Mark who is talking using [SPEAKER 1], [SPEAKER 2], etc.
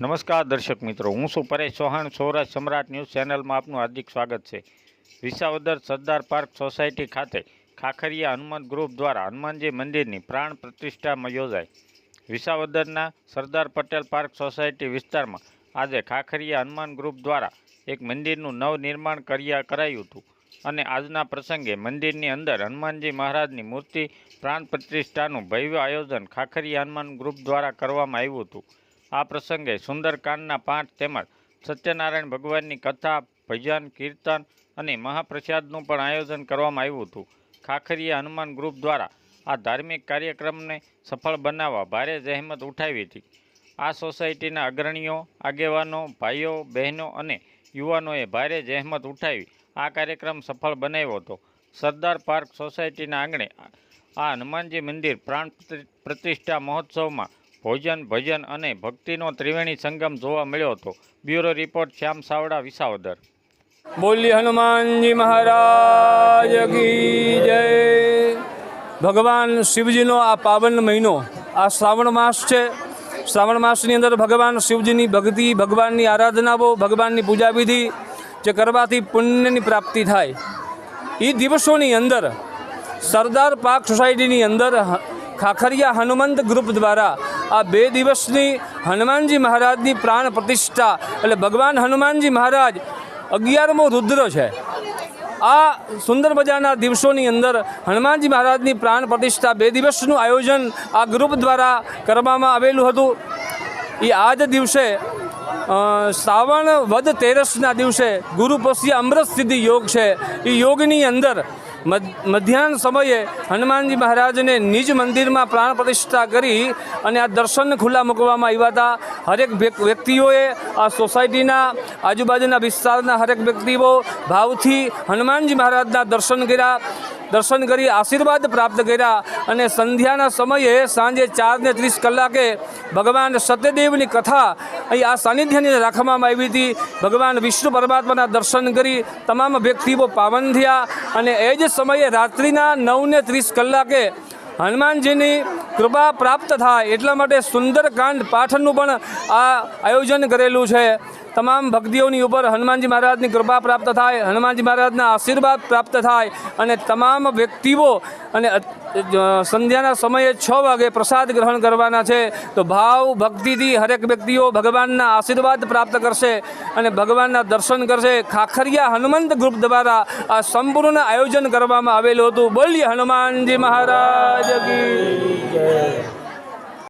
[SPEAKER 1] નમસ્કાર દર્શક મિત્રો, હું છું પરેશ ચૌહાણ. સૌરાષ્ટ્ર સમ્રાટ ન્યૂઝ ચેનલમાં આપનું હાર્દિક સ્વાગત છે. વિસાવદર સરદાર પાર્ક સોસાયટી ખાતે ખાખરિયા હનુમાન ગ્રુપ દ્વારા હનુમાનજી મંદિરની પ્રાણ પ્રતિષ્ઠામાં યોજાઈ. વિસાવદરના સરદાર પટેલ પાર્ક સોસાયટી વિસ્તારમાં આજે ખાખરિયા હનુમાન ગ્રુપ દ્વારા એક મંદિરનું નવનિર્માણ કર્યા કરાયું હતું અને આજના પ્રસંગે મંદિરની અંદર હનુમાનજી મહારાજની મૂર્તિ પ્રાણ પ્રતિષ્ઠાનું ભવ્ય આયોજન ખાખરિયા હનુમાન ગ્રુપ દ્વારા કરવામાં આવ્યું હતું. આ પ્રસંગે સુંદરકાંડના પાઠ તેમજ સત્યનારાયણ ભગવાનની કથા, ભજન, કીર્તન અને મહાપ્રસાદનું પણ આયોજન કરવામાં આવ્યું હતું. ખાખરીયા હનુમાન ગ્રુપ દ્વારા આ ધાર્મિક કાર્યક્રમને સફળ બનાવવા ભારે જહેમત ઉઠાવી હતી. આ સોસાયટીના અગ્રણીઓ, આગેવાનો, ભાઈઓ, બહેનો અને યુવાનોએ ભારે જહેમત ઉઠાવી આ કાર્યક્રમ સફળ બનાવ્યો હતો. સરદાર પાર્ક સોસાયટીના આંગણે આ હનુમાનજી મંદિર પ્રાણ પ્રતિ- પ્રતિષ્ઠા મહોત્સવમાં ભોજન, ભજન અને ભક્તિનો ત્રિવેણી સંગમ જોવા મળ્યો હતો. Bureau report, Shyam Savda, Visavadar.
[SPEAKER 2] બોલી હનુમાનજી મહારાજ જય. ભગવાન શિવજીનો આ પાવન મહિનો, આ શ્રાવણ માસ છે. શ્રાવણ માસની અંદર ભગવાન શિવજીની ભક્તિ, ભગવાનની આરાધનાઓ, ભગવાનની પૂજા વિધિ જે કરવાથી પુણ્યની પ્રાપ્તિ થાય. એ દિવસોની અંદર સરદાર પાક સોસાયટીની અંદર ખાખરિયા હનુમંત ગ્રુપ દ્વારા આ બે દિવસની હનુમાનજી મહારાજની પ્રાણ પ્રતિષ્ઠા એટલે ભગવાન હનુમાનજી મહારાજ અગિયારમો રુદ્ર છે. આ સુંદર મજાના દિવસોની અંદર હનુમાનજી મહારાજની પ્રાણ પ્રતિષ્ઠા બે દિવસનું આયોજન આ ગ્રુપ દ્વારા કરવામાં આવેલું હતું. એ આ જ દિવસે શ્રાવણ વદ તેરસના દિવસે ગુરુ પશ્ય અમૃત સિદ્ધિ યોગ છે. એ યોગની અંદર મધ્યાહન સમયે હનુમાનજી મહારાજને નિજ મંદિરમાં પ્રાણ પ્રતિષ્ઠા કરી અને આ દર્શન ખુલ્લા મૂકવામાં આવ્યા હતા. હરેક વ્યક- વ્યક્તિઓએ આ સોસાયટીના આજુબાજુના વિસ્તારના હરેક વ્યક્તિઓ ભાવથી હનુમાનજી મહારાજના દર્શન કર્યા. દર્શન કરી આશીર્વાદ પ્રાપ્ત કર્યા અને સંધ્યાના સમયે સાંજે ચારને ત્રીસ કલાકે ભગવાન સત્યદેવની કથા અહીં આ સાનિધ્યની રાખવામાં આવી હતી. ભગવાન વિષ્ણુ પરમાત્માના દર્શન કરી તમામ વ્યક્તિઓ પાવન થયા અને એ જ સમયે રાત્રિના નવને ત્રીસ કલાકે હનુમાનજીની કૃપા પ્રાપ્ત થાય એટલા માટે સુંદરકાંડ પાઠનું પણ આ આયોજન કરેલું છે. તમામ ભક્તિઓની ઉપર હનુમાનજી મહારાજની કૃપા પ્રાપ્ત થાય, હનુમાનજી મહારાજના આશીર્વાદ પ્રાપ્ત થાય અને તમામ વ્યક્તિઓ અને સંધ્યાના સમયે છ વાગે પ્રસાદ ગ્રહણ કરવાના છે. તો ભાવ ભક્તિથી હરેક વ્યક્તિઓ ભગવાનના આશીર્વાદ પ્રાપ્ત કરશે અને ભગવાનના દર્શન કરશે. ખાખરિયા હનુમંત ગ્રુપ દ્વારા આ સંપૂર્ણ આયોજન કરવામાં આવેલું હતું. બોલીએ હનુમાનજી મહારાજ